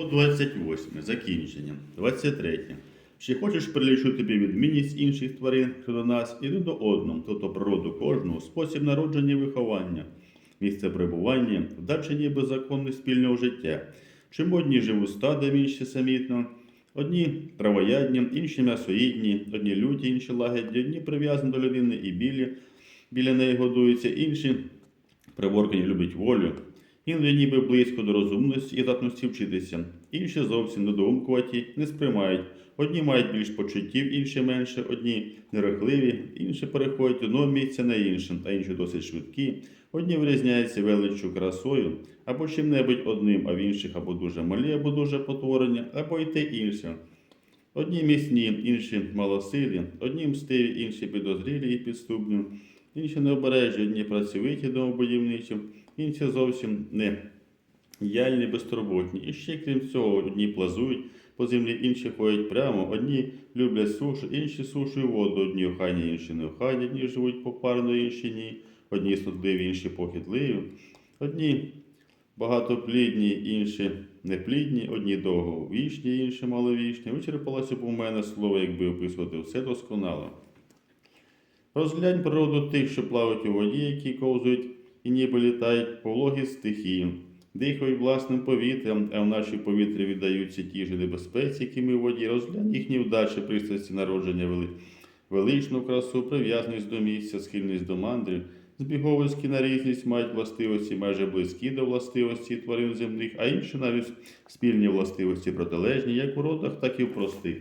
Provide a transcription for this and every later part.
О 28. Закінчення. 23. Чи хочеш перелічу тобі відмінність інших тварин щодо нас і до одного, тобто природу кожного, спосіб народження і виховання, місце перебування, вдача ніби законне спільного життя. Чому одні живуть стадом, інші самітно, одні травоядні, інші м'ясоїдні, одні люті, інші лагідні, одні прив'язані до людини і білі, біля неї годуються, інші приворкані люблять волю, іноді ніби близько до розумності і здатності вчитися, інші зовсім недоумкуваті, не сприймають. Одні мають більш почуттів, інші менше, одні нерахливі, інші переходять одного місця на інше, а інші досить швидкі. Одні вирізняються величчю красою, або чим-небудь одним, а в інших або дуже малі, або дуже потворені, або й те інше. Одні міцні, інші малосилі, одні мстиві, інші підозрілі і підступні, інші необережні, одні працьовиті домобудівничі, інші зовсім не. Яльні, безтурботні. І ще крім цього, одні плазують по землі, інші ходять прямо, одні люблять сушу, інші сушу і воду, одні охайні, інші не охайні, одні живуть попарно, інші ні, одні студливі, інші похитливі, одні багатоплідні, інші неплідні, одні довговічні, інші маловічні. Вичерпалося б у мене слово, якби описувати все досконало. Розглянь природу тих, що плавають у воді, які ковзують і ніби літають по вологі стихії, дихають власним повітрям, а в наші повітря віддаються ті ж небезпеці, які ми в воді. Розглянь їхні вдачі, пристрасті народження вели, величну красу, прив'язаність до місця, схильність до мандрів, збіговиські на різність мають властивості майже близькі до властивості тварин земних, а інші навіть спільні властивості протилежні, як у родах, так і в простих.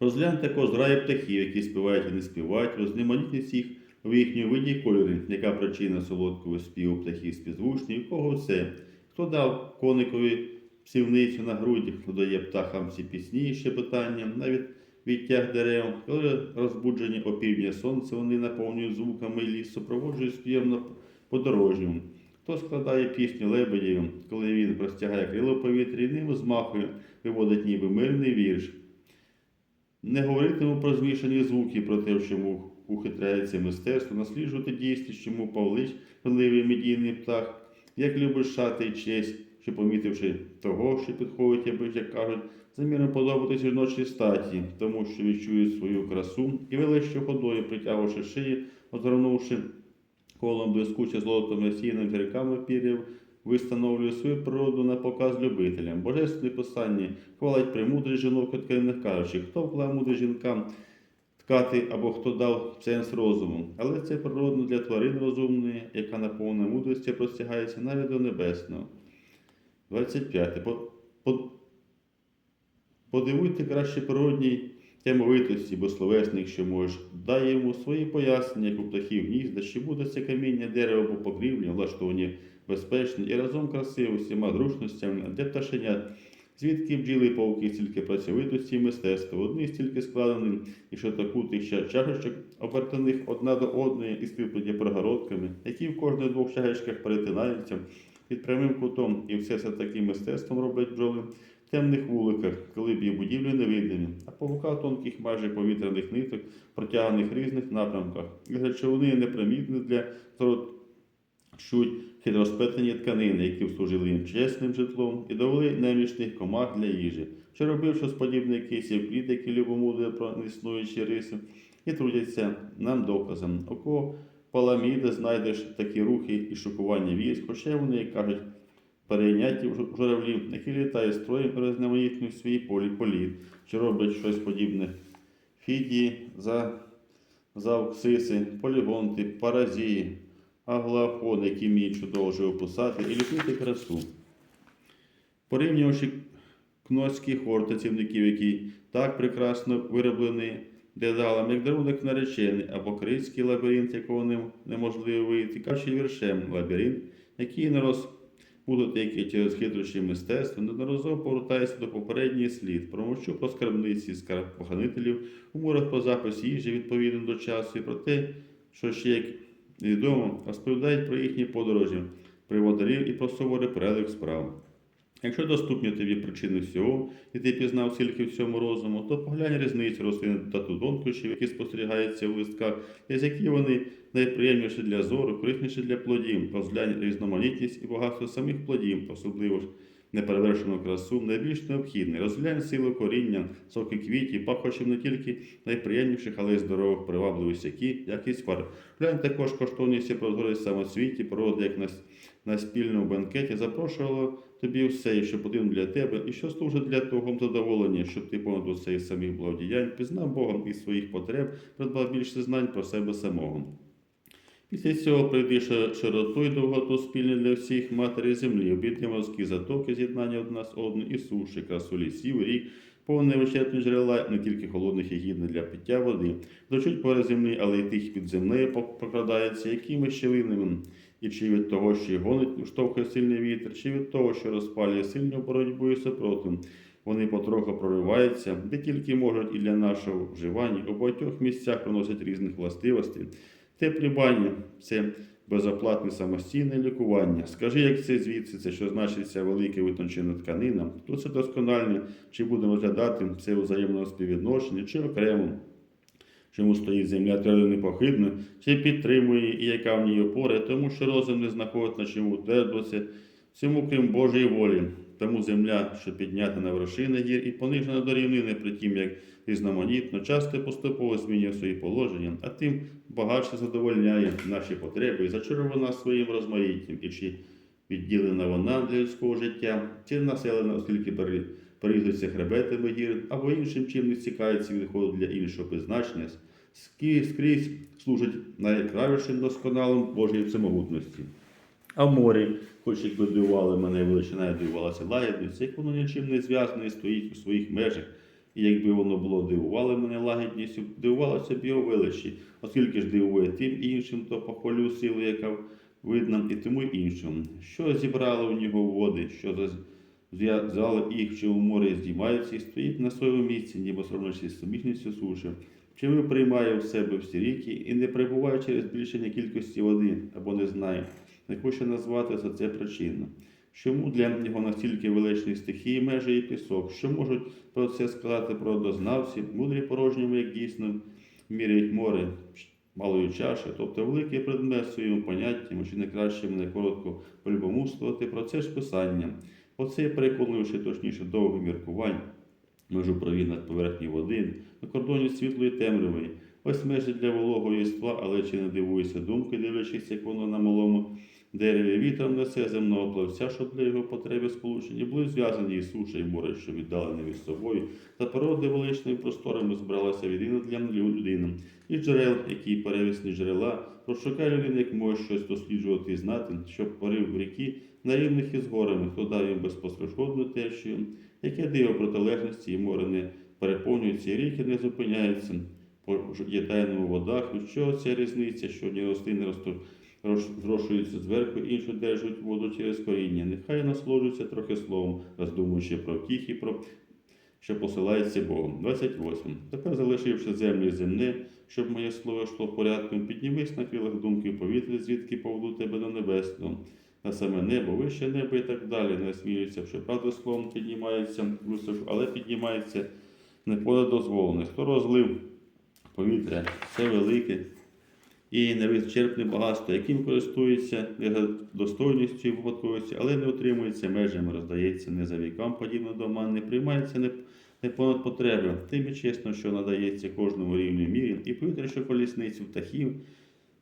Розглянь також зграї птахів, які співають і не співають, розноманітність їх в їхній виді і кольорі, яка причина солодкого співу птахів співзвучні, кого все, хто дав коникові псівницю на груді, хто дає птахам всі пісні і щебетання, навіть відтяг дерев, коли розбуджені опівдня сонце, вони наповнюють звуками ліс, супроводжують співом на подорожньому. Хто складає пісню лебедів, коли він простягає крило в повітрі, і ним змахує, виводить ніби мирний вірш. Не говоритиму про змішані звуки, про те, в чому ухитряється мистецтво, насліджувати дійсність, чому Павлич, великий медійний птах, як любить шати і честь, що помітивши того, що підходить, аби як кажуть, заміром подобатись жіночій статі, тому що відчують свою красу і величчю ходою, притягувавши шиї, озирнувши колом блискуче золотом насійним зірками пір'їв, вистановлює свою природу на показ любителям. Божественне писання хвалить премудрість жінок відкриних кажучи, хто вклав мудрість жінкам ткати або хто дав сенс розуму. Але це природно для тварин розумної, яка наповнена мудрості простягається навіть до небесного. 25. По, по, подивуйте краще природній тямовитості, бо словесник, що можеш, дай йому свої пояснення, як у птахів гнізда, що буде це каміння, дерево або покрівлі, влаштовані безпечні і разом красиво, всіма зручностями, де пташенят, звідки бджіли пауки, стільки працьовитості і мистецтва, одні стільки складені, і що таку тих чашечок, обертаних одна до одної і скріплені прогородками, які в кожних двох чашечках перетинаються під прямим кутом, і все це таким мистецтвом роблять бджоли темних вуликах, коли б є будівлі невидимі, а павука тонких майже повітряних ниток, протяганих різних напрямках, і речовини непримітні для чуть хитросплетені тканини, які служили їм чесним житлом, і довели немічних комах для їжі, що робив щось подібне кисів плід, які любомудує про неіснуючі риси, і трудяться нам доказом, кого паламіди знайдеш такі рухи і шокування військ, хоча вони, як кажуть, перейняті журавлі, які літають строєм і різноманітнюють свій полі політ, що роблять щось подібне. Фідії, за, завксиси, полігонти, паразії, аглафони, які вміють чудово живописати і любити красу. Порівнювавши кноцький хор працівників, який так прекрасно вироблений дедалам, як дарунок наречений, або критський лабіринт, якого нем- неможливо вийти, кажучи віршем лабіринт, який не розбудуть які через хитрощі мистецтва, неодноразово повертається до попередній слід, промовчу про скарбниці скарб-поханителів, у мурах про запис їжі відповідно до часу, і про те, що ще як відомо, розповідають про їхні подорожі, приводарів і про суворий перелік справ. Якщо доступні тобі причини всього, і ти пізнав скільки в цьому розуму, то поглянь різницю рослин та тонкощів, які спостерігаються в листках, і з які вони найприємніші для зору, корисніші для плодів, розглянь різноманітність і багатство самих плодів, особливо ж неперевершену красу, найбільш необхідний. Розглянь силу коріння, соки квітів, пахощів не тільки найприємніших, але й здорових, привабливих сякі, якість фарб. Глянь також коштовність і прозорість самосвіті, природи, як на, на спільному бенкеті, запрошувало тобі все, що потрібно для тебе, і що служить для того задоволення, щоб ти понад усе із самих благодіянь пізнав Богом і своїх потреб, придбав більше знань про себе самого. Після цього прийди ши- широту й довготу спільні для всіх матері землі, обідні морські затоки, з'єднання одна з одною і суші, красу лісів, рік, повне вичерпні джерела, не тільки холодних і гідних для пиття води, дочуть пори землі, але й тих під землею прокрадається, якими щілинами, і чи від того, що гонить, штовхає сильний вітер, чи від того, що розпалює сильну боротьбу і супротив. Вони потроху прориваються, де тільки можуть і для нашого вживання, у багатьох місцях приносять різних властивостей. Теплі бані це безоплатне самостійне лікування. Скажи, як це звідси, це що значиться велика витончена тканина? Тут це доскональне? Чи будемо розглядати це у взаємному співвідношенні, чи окремо? Чому стоїть земля твердо непохитно, чи підтримує і яка в ній опора, тому що розум не знаходить на чому утвердитися, цьому крім Божої волі. Тому земля, що піднята на вершини гір і понижена до рівнини, при тім, як різноманітно, часто поступово змінює свої положення, а тим багатше задовольняє наші потреби і зачарована своїм розмаїттям, і чи відділена вона для людського життя, чи населена, оскільки пере- перерізується хребетами гір, або іншим чим не стікається відходу для іншого призначення, скрізь служить найкращим досконалим Божої всемогутності. А в морі, хоч якби дивували мене величина, дивувалася лагідність, як воно нічим не зв'язане стоїть у своїх межах. І якби воно було дивувало мене лагідністю, дивувалося б його величі, оскільки ж дивує тим іншим, то похвалю силу, яка видна, і тому іншому. Що зібрали у нього води, що зв'язали їх, чи у море здіймаються і стоїть на своєму місці, ніби сравнивши з суміжністю суші. Чи приймає в себе всі ріки і не прибуває через збільшення кількості води або не знає, не хоче назвати за це причина. Чому для нього настільки величні стихії, межі і пісок? Що можуть про це сказати природознавці, мудрі порожньому, як дійсно міряють море малою чашею, тобто великий предмет своїм поняттям, чи не краще мене коротко полюбомуствувати про це ж писання. Оце переконуючи точніше довго міркувань, межу провід над поверхні води, на кордоні світлої темряви. Ось межі для вологого єства, але чи не дивуєшся думки, дивлячись, як воно на малому дереві вітром несе земного плавця, що для його потреби сполучені, були зв'язані і суша, і море, що віддалені від собою, та породи величними просторами збиралася відина для людини, і джерел, які перевісні джерела, розшукай людини, як може щось досліджувати і знати, щоб порив в ріки на рівних із горами, хто дав їм безпосередньо течію, яке диво протилежності і море не переповнюється, і ріки не зупиняються. По єдиному водах, від чого ця різниця, що одні рослини ростуть рош- зрошуються зверху, інші держать воду через коріння. Нехай насолоджуються трохи словом, роздумуючи про втіхи, про що посилається Богом. 28. Тепер, залишивши землю і земне, щоб моє слово йшло порядком, піднімись на крилах думки повітря, звідки поведу тебе до небесного. На саме небо, вище небо і так далі. Не сміються, що правда словом піднімається але піднімається не понад дозволене. Хто розлив повітря, все велике, і невичерпне багатство, яким користується достойністю і випадковістю, але не утримується межами, роздається не за вікам, подібно до ман, не приймається не, не понад потреби, тим і чесно, що надається кожному рівню мірі, і повітря, що колісницю птахів,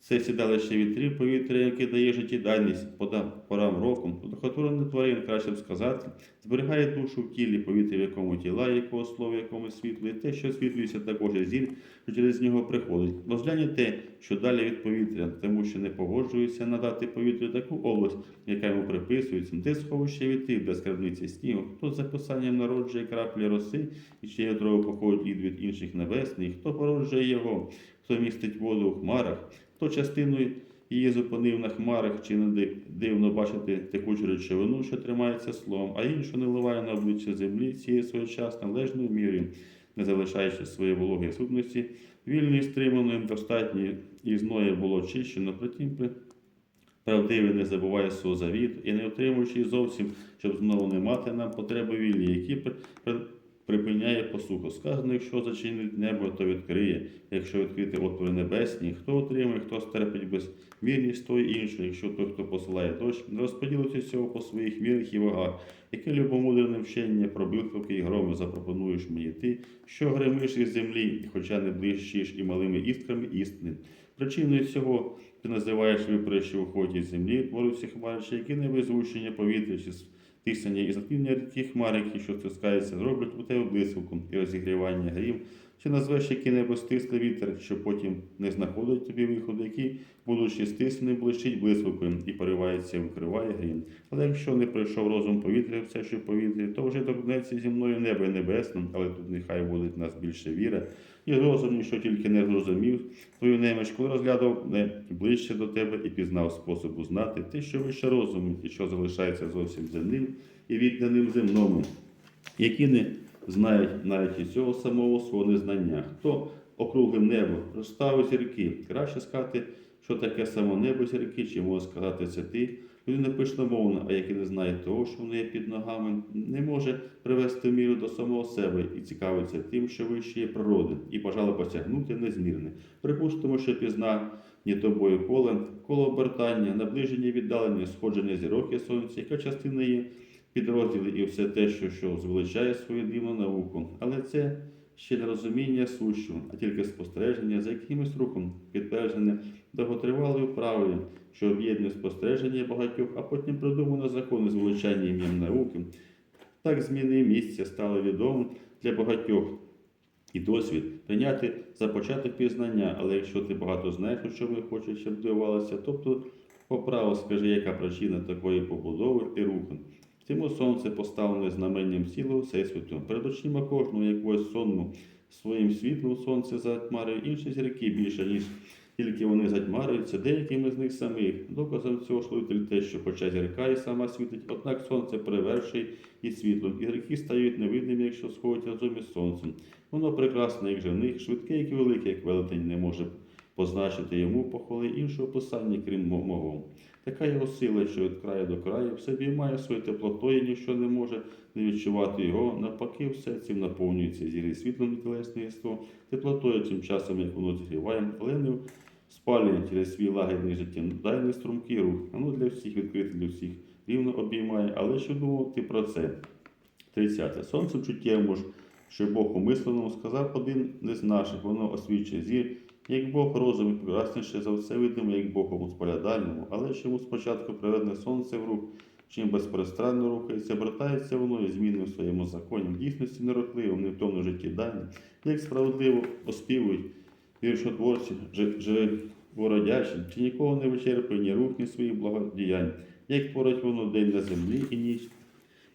це сідалище вітрів, повітря, яке дає життєдайність пода- порам року, духотворене тварин, краще б сказати, зберігає душу в тілі, повітря, в якому тіла, якого слова, якому світло, і те, що світлюється також зір, що через нього приходить. Розгляньте те, що далі від повітря, тому що не погоджується надати повітрю таку область, яка йому приписується, де сховище вітрів, де скарбниці снігу, хто за писанням народжує краплі роси, і чиє дрова походить від інших небесних, хто породжує його, хто містить воду у хмарах, хто частиною її зупинив на хмарах, чи не дивно бачити текучу речовину, що тримається словом, а іншу не вливає на обличчя землі цією своєчасно належною мірою, не залишаючи своєї вологої сутності, вільної стриманої, достатньої і зною було очищено, притім при- правдивий не забуває свого завіту і не отримуючи зовсім, щоб знову не мати нам потреби вільні, які припиняє посуху. Сказано, якщо зачинить небо, то відкриє. Якщо відкрити отвори небесні, хто отримає, хто стерпить безмірність, той інший. Якщо той, хто посилає дощ, не розподілиться цього по своїх мірах і вагах. Яке любомудрене вчення про блискавки і громи запропонуєш мені ти, що гремиш із землі, хоча не блищиш і малими істками істини. Причиною цього ти називаєш випрещі у ході землі, творються хмари, чи які не визвучення повітря, чи тисання і затміння рідкі хмари, які, що стискаються, зроблять у тебе блискавку і розігрівання грів, чи назвеш які небо стислий вітер, що потім не знаходить тобі виходу, які, будучи стисненим, блищить блискавкою і поривається, викриває грім. Але якщо не пройшов розум повітря, все, що в повітрі, то вже торкнеться зі мною небо і небесним, але тут нехай буде в нас більше віра. І розум, що тільки не зрозумів твою неміч, коли розглядав не ближче до тебе і пізнав способу знати те, що вище розуму, і що залишається зовсім земним і відданим земному, які не знають навіть і цього самого свого незнання. Хто округлив небо, розставив зірки. Краще сказати, що таке само небо зірки, чи може сказати це ти. Людина пишномовна, а який не знає того, що в неї під ногами, не може привести міру до самого себе і цікавиться тим, що вище є природи, і бажало посягнути незмірне. Припустимо, що пізна ні тобою коле, коло обертання, наближення віддалення, сходження зірок і сонця, яка частина є підрозділи і все те, що, що звеличає свою дивну науку. Але це ще не розуміння сущу, а тільки спостереження за якимось рухом, підтверджене довготривалою правою, що об'єднує спостереження багатьох, а потім придумано закони звеличання ім'ям науки. Так зміни місця стали відомим для багатьох. І досвід прийняти за початок пізнання, але якщо ти багато знаєш, у чому хочеш, щоб дивувалося, тобто поправо скажи, яка причина такої побудови і руху. Тому сонце поставлене знаменням цілого всесвіту. Перед очима кожного якогось сонму своїм світлом сонце затьмарює інші зірки більше, ніж тільки вони затьмарюються деякими з них самих. Доказом цього служитель те, що хоча зірка і сама світить, однак сонце перевершує і світлом, і зірки стають невидними, якщо сходять разом із сонцем. Воно прекрасне, як жених, швидке, як і велике, як велетень не може позначити йому похвали іншого писання, крім мо- мого. Така його сила, що від краю до краю в собі має своє теплото, і ніщо не може не відчувати його. Навпаки, все цим наповнюється зірі світлом тілесне єство, теплотою тим часом, як воно зігріває, але не спалює через свій лагідний життєдайний струмкий рух. Воно для всіх відкрите, для всіх рівно обіймає, але що думав ти про це? 30. Сонцем чуттєвому ж, що Бог умисленому сказав один не з наших, воно освічує зір, як Бог розум і прекрасніше за все видимо, як Богом споглядальному, але чому спочатку приведне сонце в рух, чим безперестранно рухається, обертається воно і змінне в своєму законі, в дійсності нерухливим, не в тому житті дані, як справедливо оспівують віршотворці, жи- живородячі, чи нікого не вичерпує ні рух, ні своїх благодіянь, як творить воно день на землі і ніч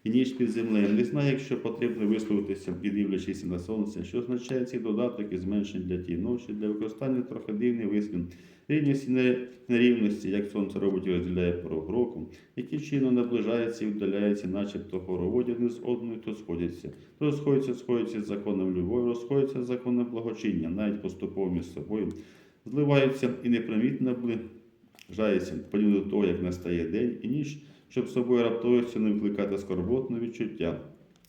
і ніж під землею. Не знає, якщо потрібно висловитися і на сонце, що означає цей додаток і зменшень для тієї ночі, для використання трохи дивний вислів. Рівність і нерівності, як сонце робить розділяє порог року, які чином наближаються і віддаляються, начебто хороводі один з одною, то сходяться. То розходяться, сходяться з законом любові, розходяться з законом благочиння, навіть поступово між собою, зливаються і непримітно наближаються, подібно до того, як настає день і ніч, щоб собою раптовістю не викликати скорботне відчуття.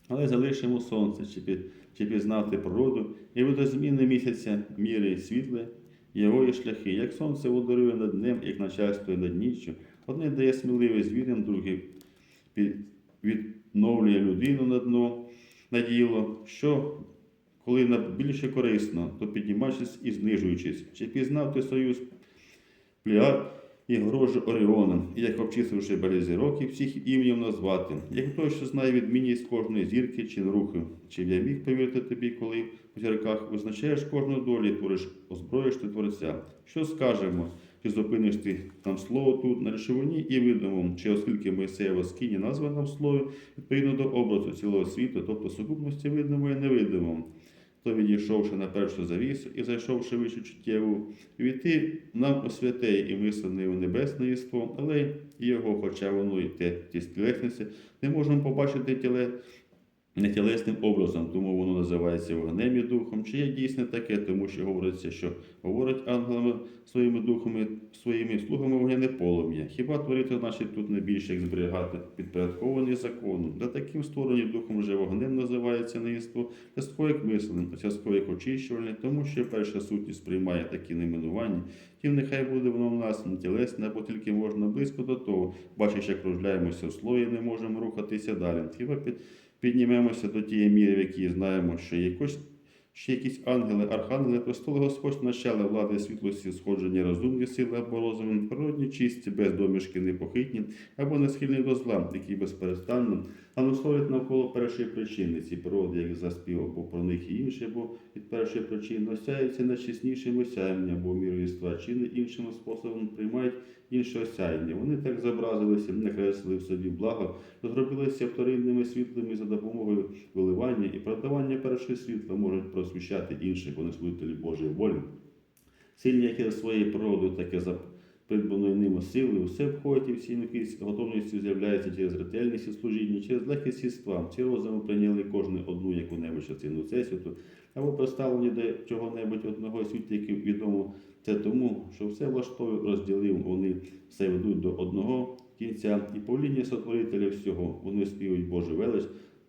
Але залишимо сонце, чи, під, чи пізнати природу, і видозміни місяця міри і світле, його і шляхи, як сонце ударує над днем, як начальствує над ніччю. Одне дає сміливість звірям, друге відновлює людину на дно, на діло, що коли більше корисно, то піднімаючись і знижуючись. Чи пізнав ти союз Пліад і грожу Оріона, і як обчисливши березі років, всіх ім'ям назвати, як той, що знає відмінність кожної зірки чи руху, чи я міг повірити тобі, коли в зірках визначаєш кожну долю, твориш, озброїш ти творця. Що скажемо? Чи зупиниш ти там слово тут на речовині і видимому, чи оскільки Моїсеєва скині названа в слові відповідно до образу цілого світу, тобто сукупності видимого і невидимого, то відійшовши на першу завісу і зайшовши вищу чуттєву, війти нам у святе і мислене у небесне єство, але його, хоча воно і те ті тілесниці, не можемо побачити тіле нетілесним образом, тому воно називається вогнем і духом, чи є дійсне таке, тому що говориться, що говорить ангелами своїми духами, своїми слугами вогняне полум'я. Хіба творити значить тут не більше, як зберігати підпорядковані закону? Для таким створенням духом вже вогнем називається неїство, частково як мисленим, частково як очищувальне, тому що перша сутність приймає такі найменування, тим нехай буде воно в нас не тілесне, або тільки можна близько до того, бачиш, як кружляємося в слої, не можемо рухатися далі. Хіба під піднімемося до тієї міри, в якій знаємо, що якось ще якісь ангели, архангели, престоли Господь начала влади світлості, сходження розумні сили або розумом, природні чисті, без домішки непохитні, або не схильні до зла, які безперестанно, а насловить навколо першої причини. Ці природи, як заспів, або про них і інші, бо від першої причини осяються найчеснішим осяянням, бо мірою єства чини іншим способом приймають інше сяєння. Вони так зобразилися, накреслили в собі благо, розробилися вторинними світлими за допомогою виливання і продавання першого світла можуть просвіщати інших, вони служителі Божої волі. Сильні, які за своєю природою, так і за придбаною ними силою, все входить і всі необхідність готовністю з'являється через ретельність і служіння, через легкість єства. Ці розуми прийняли кожну одну яку-небудь частину Всесвіту, або представлені до чого-небудь одного світу, який відомо це тому, що все влаштовує, розділив, вони все ведуть до одного кінця, і повління сотворителя всього, вони співають Божу велич,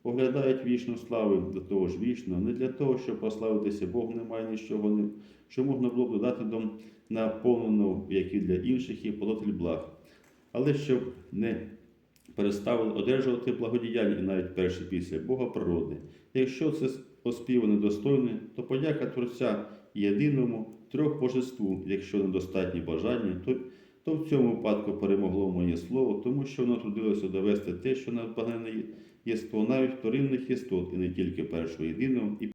поглядають вічну славу до того ж вічно, не для того, щоб прославитися Бог, немає нічого, що можна було б додати до наповненого, як і для інших, і податель благ. Але щоб не переставили одержувати благодіяння і навіть перші після Бога природи. Якщо це оспіва недостойне, то подяка Творця єдиному трьох божеству, якщо недостатні бажання, то, то в цьому випадку перемогло моє слово, тому що воно трудилося довести те, що надбагане єство навіть вторинних істот, і не тільки першого єдиного, і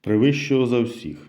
превищого за всіх.